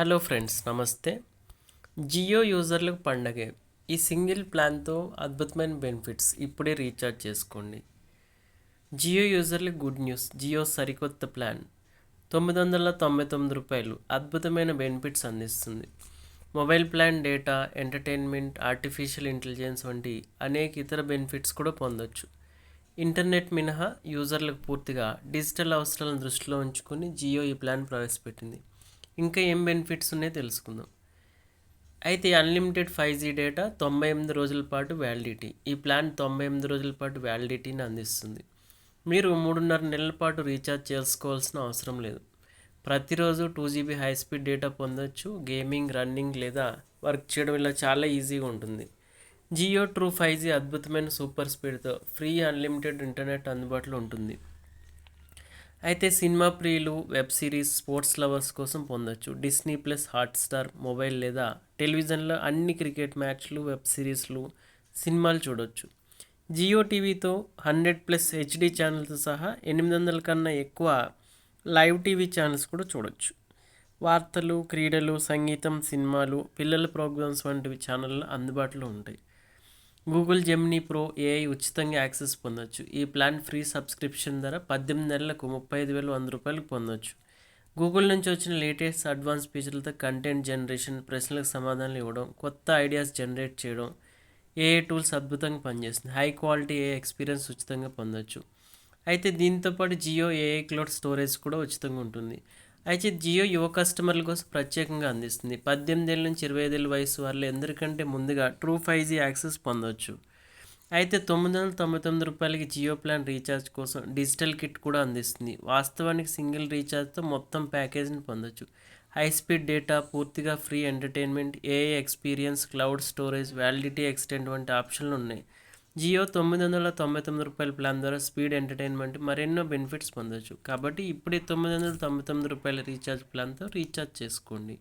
Hello friends నమస్తే. జియో యూజర్లకు పండగే. ఈ సింగిల్ ప్లాన్తో అద్భుతమైన బెనిఫిట్స్ ఇప్పుడే రీఛార్జ్ చేసుకోండి. జియో యూజర్లకు గుడ్ న్యూస్ జియో సరికొత్త ప్లాన్ తొమ్మిది వందల తొంభై తొమ్మిది రూపాయలు అద్భుతమైన బెనిఫిట్స్ అందిస్తుంది. Mobile plan data entertainment artificial intelligence వంటి అనేక ఇతర బెనిఫిట్స్ కూడా పొందొచ్చు. ఇంటర్నెట్ మినహా యూజర్లకు పూర్తిగా డిజిటల్ అవసరాలను దృష్టిలో ఉంచుకొని జియో ఈ ప్లాన్ ప్రవేశపెట్టింది. ఇంకా ఏం బెనిఫిట్స్ ఉన్నాయో తెలుసుకుందాం. అయితే అన్లిమిటెడ్ ఫైవ్ జీ డేటా తొంభై ఎనిమిది రోజుల పాటు వ్యాలిడిటీ ఈ ప్లాన్ తొంభై ఎనిమిది రోజుల పాటు వ్యాలిడిటీని అందిస్తుంది. మీరు మూడున్నర నెలల పాటు రీఛార్జ్ చేసుకోవాల్సిన అవసరం లేదు. ప్రతిరోజు two GB high speed data పొందొచ్చు గేమింగ్ రన్నింగ్ లేదా వర్క్ చేయడం ఇలా చాలా ఈజీగా ఉంటుంది. జియో ట్రూ ఫైవ్ జీ అద్భుతమైన సూపర్ స్పీడ్తో ఫ్రీ అన్లిమిటెడ్ ఇంటర్నెట్ అందుబాటులో ఉంటుంది. అయితే సినిమా ప్రియులు వెబ్ సిరీస్ స్పోర్ట్స్ లవర్స్ కోసం పొందొచ్చు. డిస్నీ ప్లస్ హాట్స్టార్ మొబైల్ లేదా టెలివిజన్లో అన్ని క్రికెట్ మ్యాచ్లు వెబ్ సిరీస్లు సినిమాలు చూడొచ్చు. జియో టీవీతో హండ్రెడ్ ప్లస్ హెచ్డి ఛానల్తో సహా ఎనిమిది వందల కన్నా ఎక్కువ లైవ్ టీవీ ఛానల్స్ కూడా చూడొచ్చు. వార్తలు క్రీడలు సంగీతం సినిమాలు పిల్లల ప్రోగ్రామ్స్ వంటివి ఛానళ్ళు అందుబాటులో ఉంటాయి. గూగుల్ జెమినీ ప్రో ఏఐ ఉచితంగా యాక్సెస్ పొందొచ్చు. ఈ ప్లాన్ ఫ్రీ సబ్స్క్రిప్షన్ ధర పద్దెనిమిది నెలలకు ముప్పై ఐదు వేల వంద రూపాయలకు పొందొచ్చు. గూగుల్ నుంచి వచ్చిన లేటెస్ట్ అడ్వాన్స్ ఫీచర్లతో కంటెంట్ జనరేషన్ ప్రశ్నలకు సమాధానాలు ఇవ్వడం కొత్త ఐడియాస్ జనరేట్ చేయడం ఏఐ టూల్స్ అద్భుతంగా పనిచేస్తుంది హై క్వాలిటీ ఏ ఎక్స్పీరియన్స్ ఉచితంగా పొందొచ్చు. అయితే దీంతోపాటు జియో ఏఐ క్లౌడ్ స్టోరేజ్ కూడా ఉచితంగా ఉంటుంది. అయితే జియో యువ కస్టమర్ల కోసం ప్రత్యేకంగా అందిస్తుంది. పద్దెనిమిది ఏళ్ళ నుంచి ఇరవై ఐదేళ్ళ వయసు వాళ్ళు ఎందరికంటే ముందుగా ట్రూ ఫైవ్ జీ యాక్సెస్ పొందవచ్చు అయితే తొమ్మిది వందల తొంభై తొమ్మిది రూపాయలకి జియో ప్లాన్ రీఛార్జ్ కోసం డిజిటల్ కిట్ కూడా అందిస్తుంది. వాస్తవానికి సింగిల్ రీఛార్జ్తో మొత్తం ప్యాకేజీని పొందొచ్చు. హై స్పీడ్ డేటా పూర్తిగా ఫ్రీ ఎంటర్టైన్మెంట్ ఏఏ experience cloud storage validity extend వంటి ఆప్షన్లు ఉన్నాయి. జియో తొమ్మిది వందల తొంభై తొమ్మిది రూపాయల ప్లాన్ ద్వారా స్పీడ్ ఎంటర్టైన్మెంట్ మరెన్నో బెనిఫిట్స్ పొందొచ్చు. కాబట్టి ఇప్పుడే తొమ్మిది వందల తొంభై తొమ్మిది రూపాయల రీఛార్జ్ ప్లాన్తో రీఛార్జ్ చేసుకోండి.